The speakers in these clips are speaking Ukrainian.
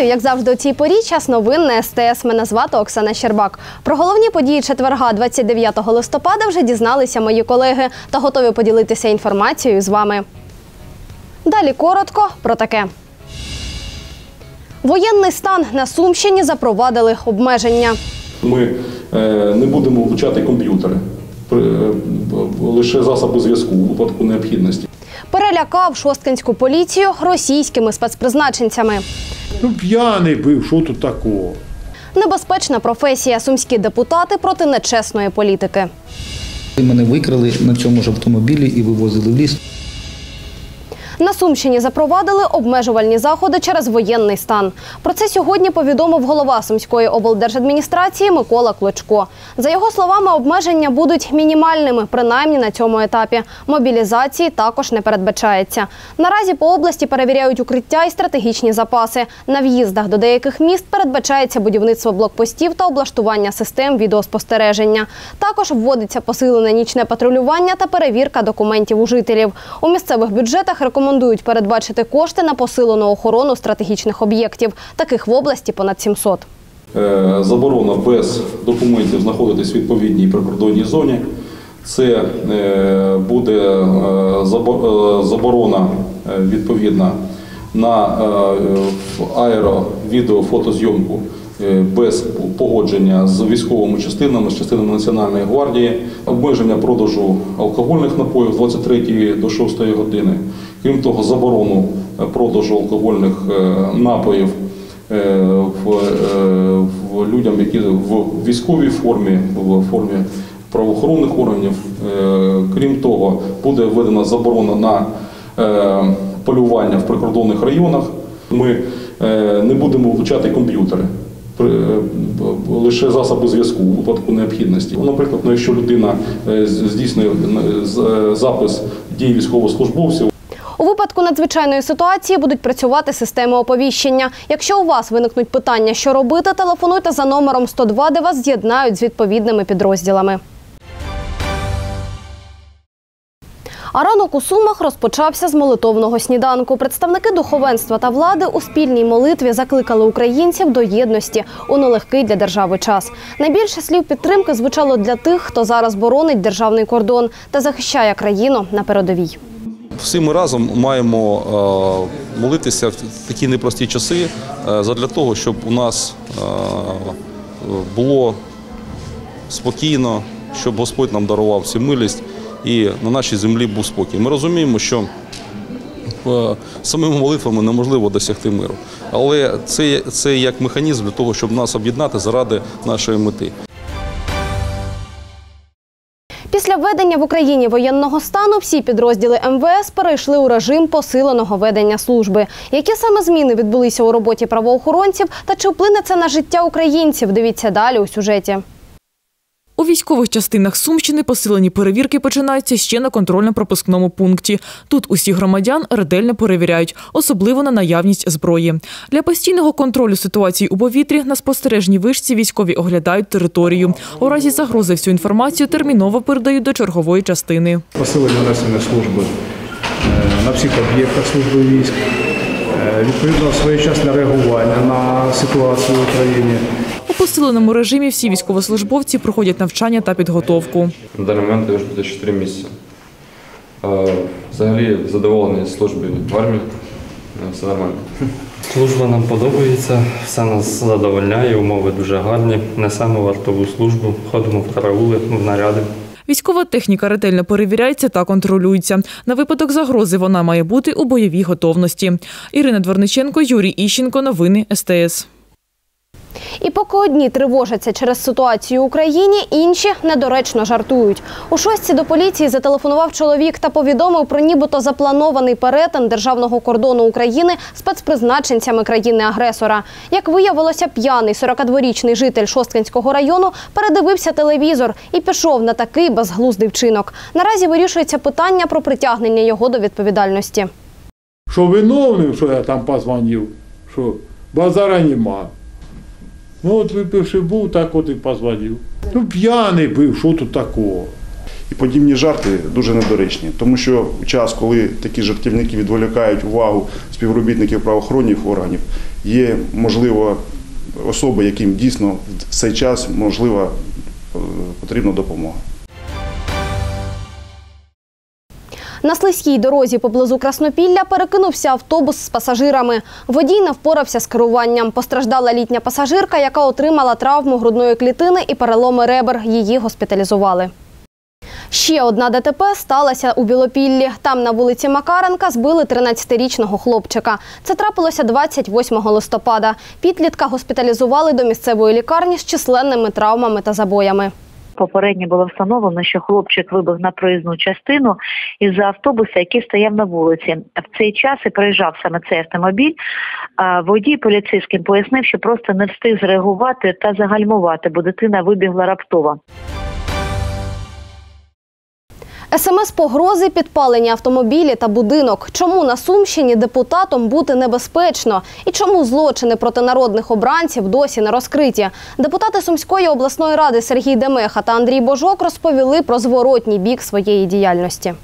Вітаю, як завжди, у цій порі час новин на СТС. Мене звати Оксана Щербак. Про головні події четверга, 29 листопада, вже дізналися мої колеги та готові поділитися інформацією з вами. Далі коротко про таке. Воєнний стан на Сумщині запровадили обмеження. Ми е, не будемо влучати комп'ютери, е, лише засоби зв'язку у випадку необхідності. Перелякав шосткинську поліцію російськими спецпризначенцями. Ну, п'яний був, що тут такого? Небезпечна професія. Сумські депутати проти нечесної політики. Мене викрали на цьому ж автомобілі і вивозили в ліс. На Сумщині запровадили обмежувальні заходи через воєнний стан. Про це сьогодні повідомив голова Сумської облдержадміністрації Микола Клочко. За його словами, обмеження будуть мінімальними, принаймні на цьому етапі. Мобілізації також не передбачається. Наразі по області перевіряють укриття і стратегічні запаси. На в'їздах до деяких міст передбачається будівництво блокпостів та облаштування систем відеоспостереження. Також вводиться посилене нічне патрулювання та перевірка документів у жителів. У місцевих бюджетах рекомендують передбачити кошти на посилену охорону стратегічних об'єктів. Таких в області понад 700. Е, Заборона без документів знаходитись в відповідній прикордонній зоні. Це е, буде е, забо- заборона відповідна на аеро, відео, фотозйомку без погодження з військовими частинами, з частинами Національної гвардії, обмеження продажу алкогольних напоїв з 23 до 6 години. Крім того, заборону е, продажу алкогольних е, напоїв е, людям, які в військовій формі, в формі правоохоронних органів. Крім того, буде введена заборона на полювання в прикордонних районах. Ми не будемо влучати комп'ютери. Лише засоби зв'язку у випадку необхідності. Наприклад, ну, якщо людина здійснює запис дій військовослужбовців, У випадку надзвичайної ситуації будуть працювати системи оповіщення. Якщо у вас виникнуть питання, що робити, телефонуйте за номером 102, де вас з'єднають з відповідними підрозділами. А ранок у Сумах розпочався з молитовного сніданку. Представники духовенства та влади у спільній молитві закликали українців до єдності у нелегкий для держави час. Найбільше слів підтримки звучало для тих, хто зараз боронить державний кордон та захищає країну на передовій. Всі ми разом маємо е, молитися в такі непрості часи е, задля того, щоб у нас е, було спокійно, щоб Господь нам дарував всю милість і на нашій землі був спокій. Ми розуміємо, що самими молитвами неможливо досягти миру, але це, це як механізм для того, щоб нас об'єднати заради нашої мети. Введення в Україні воєнного стану всі підрозділи МВС перейшли у режим посиленого ведення служби. Які саме зміни відбулися у роботі правоохоронців та чи вплине це на життя українців? Дивіться далі у сюжеті. Військових частинах Сумщини посилені перевірки починаються ще на контрольно-пропускному пункті. Тут усіх громадян ретельно перевіряють, особливо на наявність зброї. Для постійного контролю ситуації у повітрі на спостережній вишці військові оглядають територію. У разі загрози всю інформацію терміново передають до чергової частини. Посилення несення служби е, на всіх об'єктах служби військ, е, відповідно своєчасне реагування на ситуацію в Україні. У посиленому режимі всі військовослужбовці проходять навчання та підготовку. На даний момент я вже буде 4 місяці. Взагалі задоволений службою в армії. Е, Все нормально. Служба нам подобається, все нас задовольняє, умови дуже гарні. Несемо вартову службу, ходимо в караули, в наряди. Військова техніка ретельно перевіряється та контролюється. На випадок загрози вона має бути у бойовій готовності. Ірина Дворниченко, Юрій Іщенко. Новини СТС. І поки одні тривожаться через ситуацію в Україні, інші недоречно жартують. У шостці до поліції зателефонував чоловік та повідомив про нібито запланований перетин державного кордону України спецпризначенцями країни-агресора. Як виявилося, п'яний 42-річний житель Шосткинського району передивився телевізор і пішов на такий безглуздий вчинок. Наразі вирішується питання про притягнення його до відповідальності. Що виновним, що я там позвонив, що базара нема. Ну от випивши був, так от і позвонив. Ну п'яний був, що тут такого? І подібні жарти дуже недоречні, тому що в час, коли такі жартівники відволікають увагу співробітників правоохоронних органів, є можливо особи, яким дійсно в цей час можлива е, потрібна допомога. На слизькій дорозі поблизу Краснопілля перекинувся автобус з пасажирами. Водій не впорався з керуванням. Постраждала літня пасажирка, яка отримала травму грудної клітини і переломи ребер. Її госпіталізували. Ще одна ДТП сталася у Білопіллі. Там на вулиці Макаренка збили 13-річного хлопчика. Це трапилося 28 листопада. Підлітка госпіталізували до місцевої лікарні з численними травмами та забоями. Попередньо було встановлено, що хлопчик вибіг на проїзну частину із-за автобуса, який стояв на вулиці. В цей час і приїжджав саме цей автомобіль. Водій поліцейським пояснив, що просто не встиг зреагувати та загальмувати, бо дитина вибігла раптово. СМС погрози, підпалення автомобілі та будинок. Чому на Сумщині депутатом бути небезпечно? І чому злочини проти народних обранців досі не розкриті? Депутати Сумської обласної ради Сергій Демеха та Андрій Божок розповіли про зворотній бік своєї діяльності.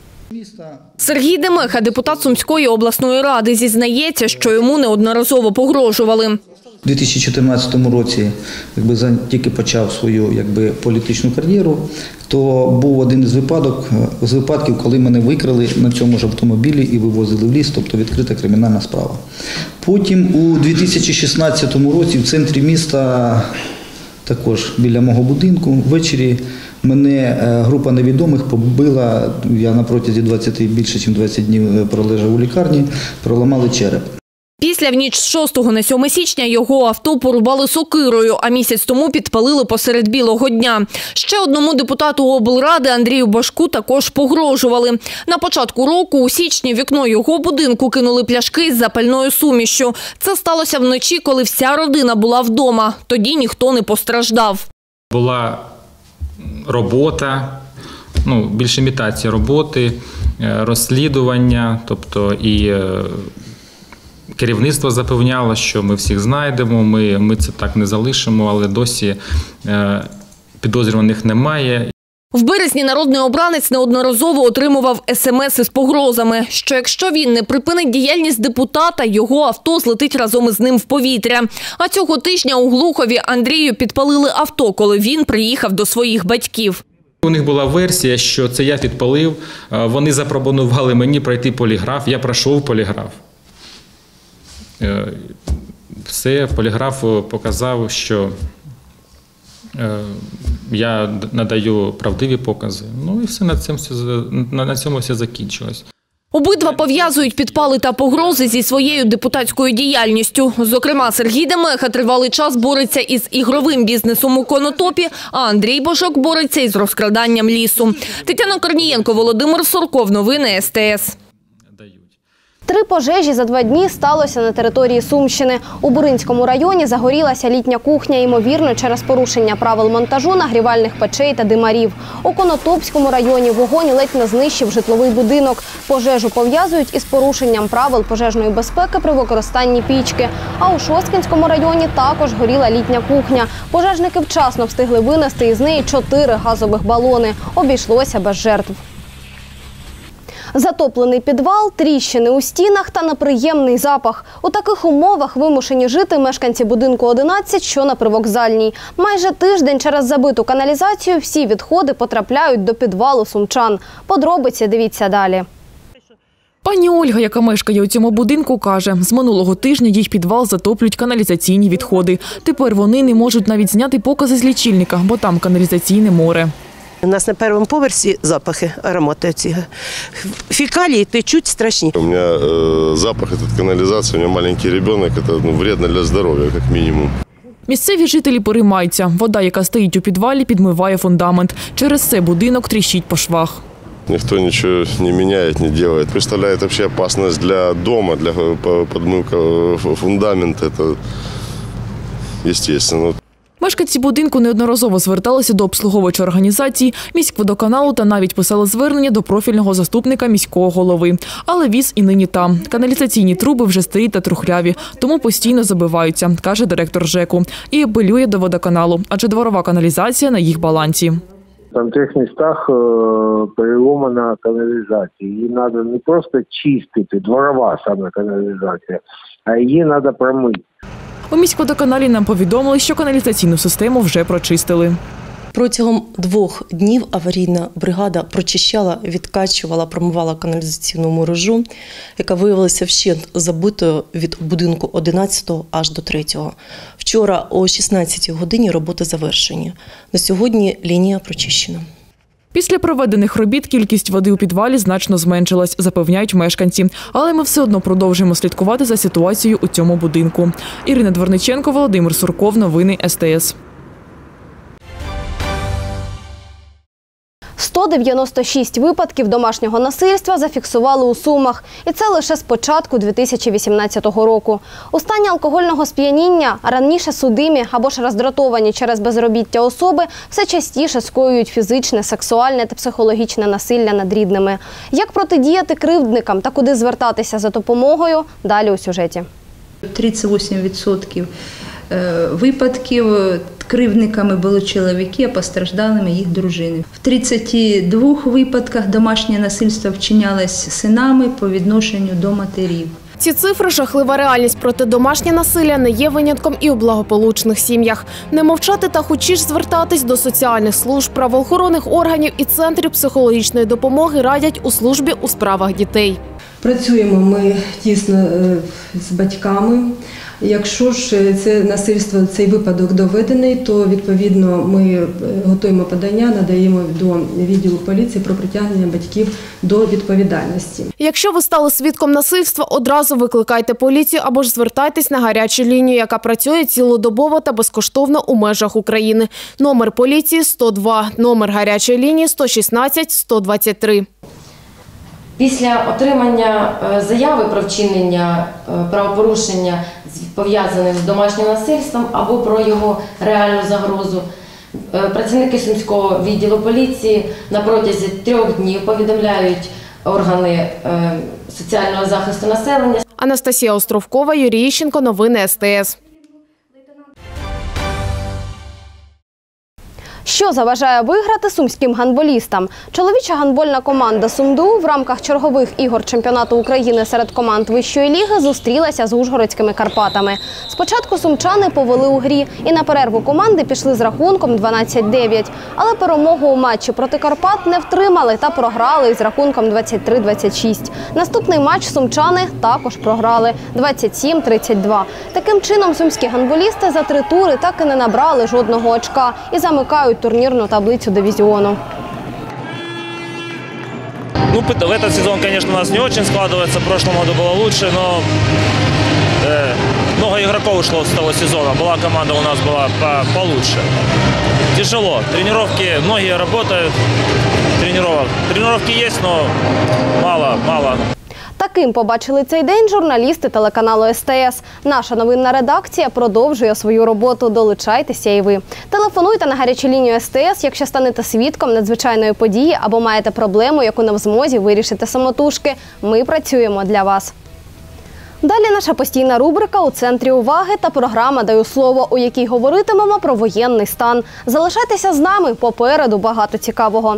Сергій Демеха, депутат Сумської обласної ради, зізнається, що йому неодноразово погрожували. У 2014 році, якби тільки почав свою якби, політичну кар'єру, то був один із випадок, з випадків, коли мене викрали на цьому ж автомобілі і вивозили в ліс, тобто відкрита кримінальна справа. Потім у 2016 році в центрі міста, також біля мого будинку, ввечері мене е, група невідомих побила. Я на протязі 20 більше, ніж 20 днів е, пролежав у лікарні, проламали череп. Після в ніч з 6 на 7 січня його авто порубали сокирою, а місяць тому підпалили посеред білого дня. Ще одному депутату облради Андрію Башку також погрожували. На початку року у січні вікно його будинку кинули пляшки з запальною сумішю. Це сталося вночі, коли вся родина була вдома. Тоді ніхто не постраждав. була робота, ну, більш імітація роботи, е, розслідування, тобто і е, керівництво запевняло, що ми всіх знайдемо, ми, ми це так не залишимо, але досі е, підозрюваних немає. В березні народний обранець неодноразово отримував смс із погрозами, що якщо він не припинить діяльність депутата, його авто злетить разом із ним в повітря. А цього тижня у Глухові Андрію підпалили авто, коли він приїхав до своїх батьків. У них була версія, що це я підпалив. Е, Вони запропонували мені пройти поліграф. Я пройшов поліграф. Е, Все, поліграф е, показав, що е, я надаю правдиві покази. Ну і все на цьому все, на цьому все закінчилось. Обидва пов'язують підпали та погрози зі своєю депутатською діяльністю. Зокрема, Сергій Демеха тривалий час бореться із ігровим бізнесом у Конотопі, а Андрій Божок бореться із розкраданням лісу. Тетяна Корнієнко, Володимир Сурков. Новини СТС. Три пожежі за два дні сталося на території Сумщини. У Буринському районі загорілася літня кухня, ймовірно, через порушення правил монтажу нагрівальних печей та димарів. У Конотопському районі вогонь ледь не знищив житловий будинок. Пожежу пов'язують із порушенням правил пожежної безпеки при використанні пічки. А у Шосткінському районі також горіла літня кухня. Пожежники вчасно встигли винести із неї чотири газових балони. Обійшлося без жертв. Затоплений підвал, тріщини у стінах та неприємний запах. У таких умовах вимушені жити мешканці будинку 11, що на привокзальній. Майже тиждень через забиту каналізацію всі відходи потрапляють до підвалу сумчан. Подробиці дивіться далі. Пані Ольга, яка мешкає у цьому будинку, каже, з минулого тижня їх підвал затоплюють каналізаційні відходи. Тепер вони не можуть навіть зняти покази з лічильника, бо там каналізаційне море. У нас на першому поверсі запахи, аромати ці. Фекалії течуть страшні. У меня э, запах этот канализации, у меня маленький ребенок, это ну, вредно для здоровья, как минимум. Місцеві жителі переймаються. Вода, яка стоїть у підвалі, підмиває фундамент. Через це будинок тріщить по швах. Никто ничего не меняет, не делает. Представляет вообще опасность для дома, для э, по- подмывка э, фундамента. Это естественно. Мешканці будинку неодноразово зверталися до обслуговуючої організації, міськводоканалу та навіть писали звернення до профільного заступника міського голови. Але віз і нині там. Каналізаційні труби вже старі та трухляві, тому постійно забиваються, каже директор ЖЕКу. І апелює до водоканалу, адже дворова каналізація на їх балансі. Там в трех местах э, переломана канализация. Її надо не просто чистити, дворова саме каналізація, а її надо промити. У міськводоканалі нам повідомили, що каналізаційну систему вже прочистили. Протягом двох днів аварійна бригада прочищала, відкачувала, промивала каналізаційну мережу, яка виявилася вщент забитою від будинку 11 аж до 3. Вчора о 16 годині роботи завершені. На сьогодні лінія прочищена. Після проведених робіт кількість води у підвалі значно зменшилась, запевняють мешканці. Але ми все одно продовжуємо слідкувати за ситуацією у цьому будинку. Ірина Дворниченко, Володимир Сурков. Новини СТС. 196 випадків домашнього насильства зафіксували у Сумах, і це лише з початку 2018 року. У стані алкогольного сп'яніння раніше судимі або ж роздратовані через безробіття особи все частіше скоюють фізичне, сексуальне та психологічне насилля над рідними. Як протидіяти кривдникам та куди звертатися за допомогою? Далі у сюжеті. 38% е, випадків кривдниками були чоловіки, а постраждалими їх дружини. В 32 випадках домашнє насильство вчинялось синами по відношенню до матерів. Ці цифри жахлива реальність, проте домашнє насилля не є винятком і у благополучних сім'ях. Не мовчати та хочеш звертатись до соціальних служб, правоохоронних органів і центрів психологічної допомоги радять у службі у справах дітей. Працюємо ми тісно е, з батьками. Якщо ж е, це насильство, цей випадок доведений, то відповідно ми е, готуємо подання, надаємо до відділу поліції про притягнення батьків до відповідальності. Якщо ви стали свідком насильства, одразу викликайте поліцію або ж звертайтесь на гарячу лінію, яка працює цілодобово та безкоштовно у межах України. Номер поліції 102, номер гарячої лінії 116 123. Після отримання е, заяви про вчинення е, правопорушення пов'язаних з домашнім насильством або про його реальну загрозу, е, працівники Сумського відділу поліції на протязі трьох днів повідомляють органи соціального захисту населення Анастасія Островкова, Юрій Іщенко, новини СТС. Що заважає виграти сумським гандболістам? Чоловіча гандбольна команда Сумду в рамках чергових ігор чемпіонату України серед команд вищої ліги зустрілася з Ужгородськими Карпатами. Спочатку сумчани повели у грі і на перерву команди пішли з рахунком 12-9. Але перемогу у матчі проти Карпат не втримали та програли із рахунком 23-26. Наступний матч сумчани також програли 27-32. Таким чином сумські гандболісти за три тури так і не набрали жодного очка і замикають турнірну таблицю дивізіону. Ну, пыт- в этот сезон, конечно, у нас не очень складывается. В прошлом году было лучше, но э, много игроков ушло с того сезона. Была команда у нас была по- получше. Тяжело. Тренировки, многие работают. Тренировок. Тренировки есть, но мало, мало. Таким побачили цей день журналісти телеканалу СТС. Наша новинна редакція продовжує свою роботу. Долучайтеся і ви. Телефонуйте на гарячу лінію СТС, якщо станете свідком надзвичайної події або маєте проблему, яку не в змозі вирішити самотужки. Ми працюємо для вас. Далі наша постійна рубрика у центрі уваги та програма Даю слово, у якій говоритимемо про воєнний стан. Залишайтеся з нами попереду багато цікавого.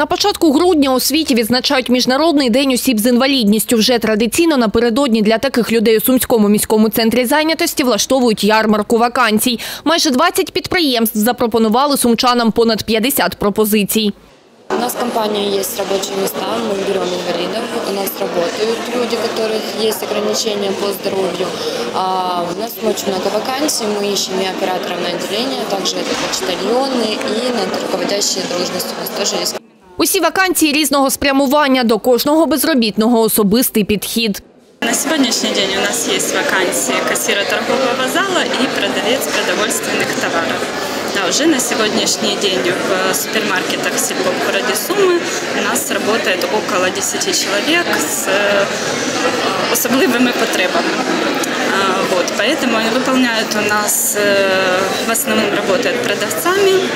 На початку грудня у світі відзначають Міжнародний день осіб з інвалідністю. Вже традиційно напередодні для таких людей у Сумському міському центрі зайнятості влаштовують ярмарку вакансій. Майже 20 підприємств запропонували сумчанам понад 50 пропозицій. У нас в компании есть рабочие места, мы берем инвалидов, у нас работают люди, у которых есть ограничения по здоровью. А у нас очень много вакансий, мы ищем и операторов на отделение, также это почтальоны и на руководящие должности у нас тоже есть. Усі вакансії різного спрямування до кожного безробітного особистий підхід. На сегодняшний день у нас есть вакансии кассира торгового зала и продавец продовольственных товаров. Да, уже на сегодняшний день в супермаркетах Сельпо в городе Сумы у нас работает около 10 человек с э, особливыми потребами. А, Вот, поэтому они выполняют у нас, э, в основном работают продавцами, М,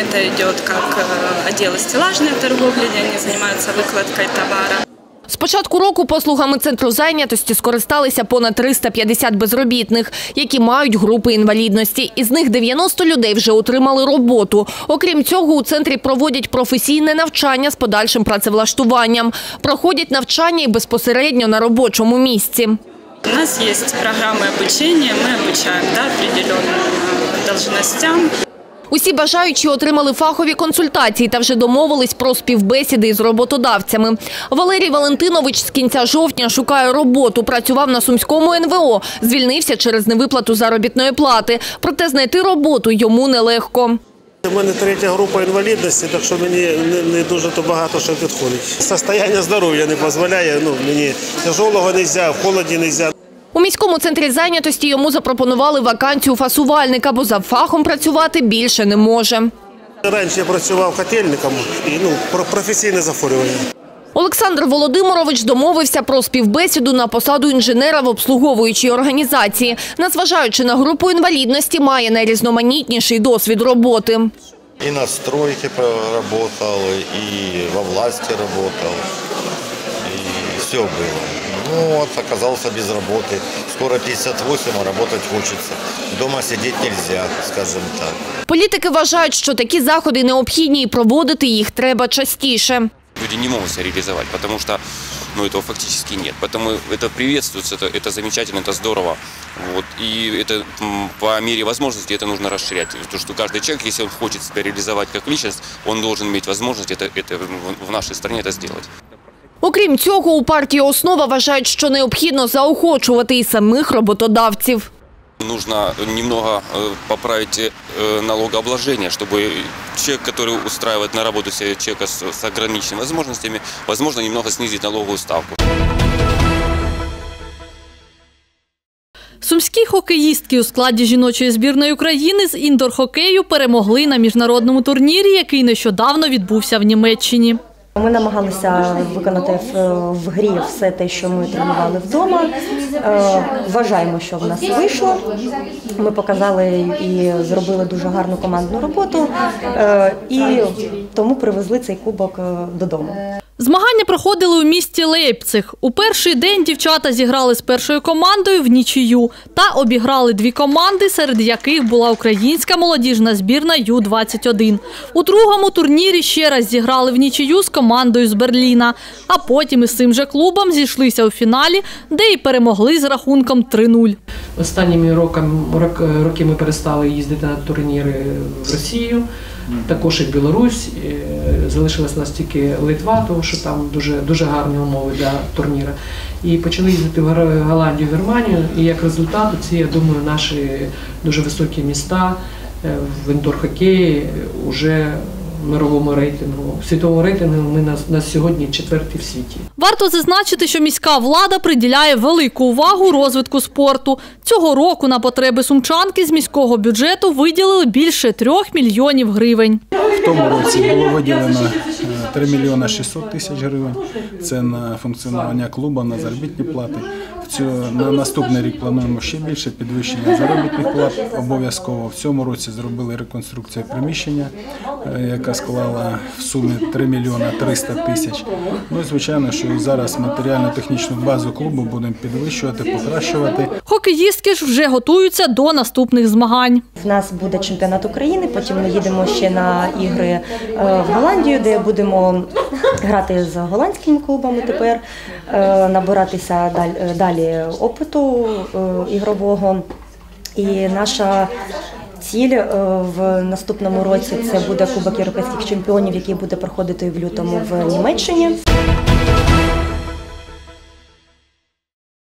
Это идет как э, отделы стеллажной торговли, где они занимаются выкладкой товара. З початку року послугами центру зайнятості скористалися понад 350 безробітних, які мають групи інвалідності. Із них 90 людей вже отримали роботу. Окрім цього, у центрі проводять професійне навчання з подальшим працевлаштуванням. Проходять навчання і безпосередньо на робочому місці. У нас есть программы обучения, мы обучаем да, определенным э, должностям. Усі бажаючі отримали фахові консультації та вже домовились про співбесіди із роботодавцями. Валерій Валентинович з кінця жовтня шукає роботу. Працював на сумському НВО. Звільнився через невиплату заробітної плати. Проте знайти роботу йому нелегко. У мене третя група інвалідності, так що мені не, дуже то багато що підходить. Состояння здоров'я не дозволяє. Ну мені тяжелого не можна, в холоді не можна. У міському центрі зайнятості йому запропонували вакансію фасувальника, бо за фахом працювати більше не може. Раніше я працював котельником і ну про професійне захворювання. Олександр Володимирович домовився про співбесіду на посаду інженера в обслуговуючій організації. Незважаючи на групу інвалідності, має найрізноманітніший досвід роботи. И на стройке работал, и во власти работал, и все было. Ну вот, оказался без работы. Скоро 58, а работать хочется. Дома сидеть нельзя, скажем так. Політики вважають, що такі заходи необхідні і проводити їх треба частіше. Люди не могут себя реализовать, потому что ну, этого фактически нет. Поэтому это приветствуется, это, это замечательно, это здорово. Вот. И это м, по мере возможности это нужно расширять. Потому что каждый человек, если он хочет себя реализовать как личность, он должен иметь возможность это, это в- в нашей стране это сделать. Окрім цього, у партії «Основа» вважають, що необхідно заохочувати і самих роботодавців. Нужно немного э, поправить э, налогообложение, чтобы человек, который устраивает на работу себе человека с, с ограниченными возможностями, возможно, немного снизить налоговую ставку. Сумські хокеїстки у складі жіночої збірної України з індор-хокею перемогли на міжнародному турнірі, який нещодавно відбувся в Німеччині. Ми намагалися виконати в, грі все те, що ми тренували вдома. Е, Вважаємо, що в нас вийшло. Ми показали і зробили дуже гарну командну роботу, е, і тому привезли цей кубок е, додому. Змагання проходили у місті Лейпциг. У перший день дівчата зіграли з першою командою в нічию та обіграли дві команди, серед яких була українська молодіжна збірна Ю-21. У другому турнірі ще раз зіграли в нічию з командою з Берліна, а потім із цим же клубом зійшлися у фіналі, де і перемогли з рахунком 3-0. Останніми роками, роки ми перестали їздити на турніри в Росію, також і Білорусь. Е, Залишилась у нас тільки Литва, тому що там дуже, дуже гарні умови для турніру. І почали їздити в Голландію, Германію. І як результат, ці, я думаю, наші дуже високі міста е, в індор-хокеї вже в мировому рейтингу. В світовому рейтингу ми на, на сьогодні четверті в світі. Варто зазначити, що міська влада приділяє велику увагу розвитку спорту. Цього року на потреби сумчанки з міського бюджету виділили більше трьох мільйонів гривень. В тому році було виділено е, 3 мільйони 600 тисяч гривень. Це на функціонування клубу, на заробітні плати. Цю, на наступний рік плануємо ще більше підвищення заробітних плат. Обов'язково в цьому році зробили реконструкцію приміщення, е, яка склала в сумі 3 мільйони 300 тисяч. Ну і звичайно, що і зараз матеріально-технічну базу клубу будемо підвищувати, покращувати. Хокеїстки ж вже готуються до наступних змагань. В нас буде чемпіонат України. Потім ми їдемо ще на ігри е, в Голландію, де будемо грати з голландськими клубами тепер, е, набиратися е, далі опиту е, ігрового. І наша ціль е, в наступному році це буде Кубок європейських чемпіонів, який буде проходити в лютому в Німеччині.